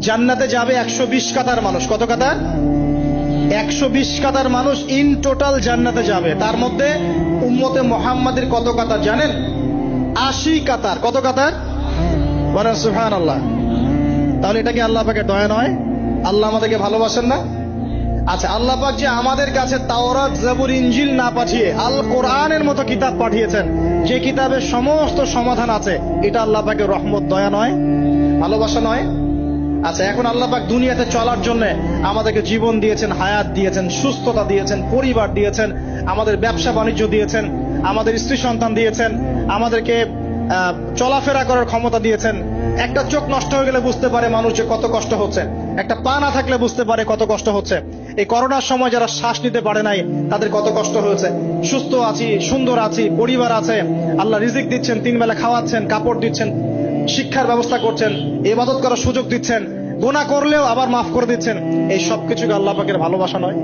জান্নাতে যাবে একশো বিশ কাতার মানুষ। কত কাতার? একশো বিশ কাতার মানুষ ইন টোটাল জান্নাতে যাবে। তার মধ্যে উম্মতে মোহাম্মদের কত কাতার জানেন? আশি কাতার। কত কাতার? বলেন সুহান আল্লাহ তাহলে এটা কি আল্লাহ পাকে দয়া নয়? আল্লাহ আমাদেরকে ভালোবাসেন না? আচ্ছা আল্লাহ পাক যে আমাদের কাছে তাওরাত জাবুর ইঞ্জিল না পাঠিয়ে আল কোরআনের মতো কিতাব পাঠিয়েছেন, যে কিতাবের সমস্ত সমাধান আছে, এটা আল্লাহ পাকের রহমত, দয়া নয়? ভালোবাসা নয়? আচ্ছা এখন আল্লাহ পাক দুনিয়াতে চলার জন্য আমাদেরকে জীবন দিয়েছেন, হায়াত দিয়েছেন, সুস্থতা দিয়েছেন, পরিবার দিয়েছেন, আমাদের ব্যবসা বাণিজ্য দিয়েছেন, আমাদের স্ত্রী সন্তান দিয়েছেন, আমাদেরকে চলাফেরা করার ক্ষমতা দিয়েছেন। একটা চোখ নষ্ট হয়ে গেলে বুঝতে পারে মানুষ যে কত কষ্ট হচ্ছে। একটা পা না থাকলে বুঝতে পারে কত কষ্ট হচ্ছে। এই করোনার সময় যারা শ্বাস নিতে পারে নাই, তাদের কত কষ্ট হয়েছে। সুস্থ আছি, সুন্দর আছি, পরিবার আছে। আল্লাহ রিজিক দিচ্ছেন, তিন বেলা খাওয়াচ্ছেন, কাপড় দিচ্ছেন। শিক্ষার ব্যবস্থা করছেন, ইবাদত করার সুযোগ দিচ্ছেন গোনা করলেও আবার মাফ করে দিচ্ছেন। এই সব কিছুকে আল্লাহ পাকের ভালোবাসা নয়।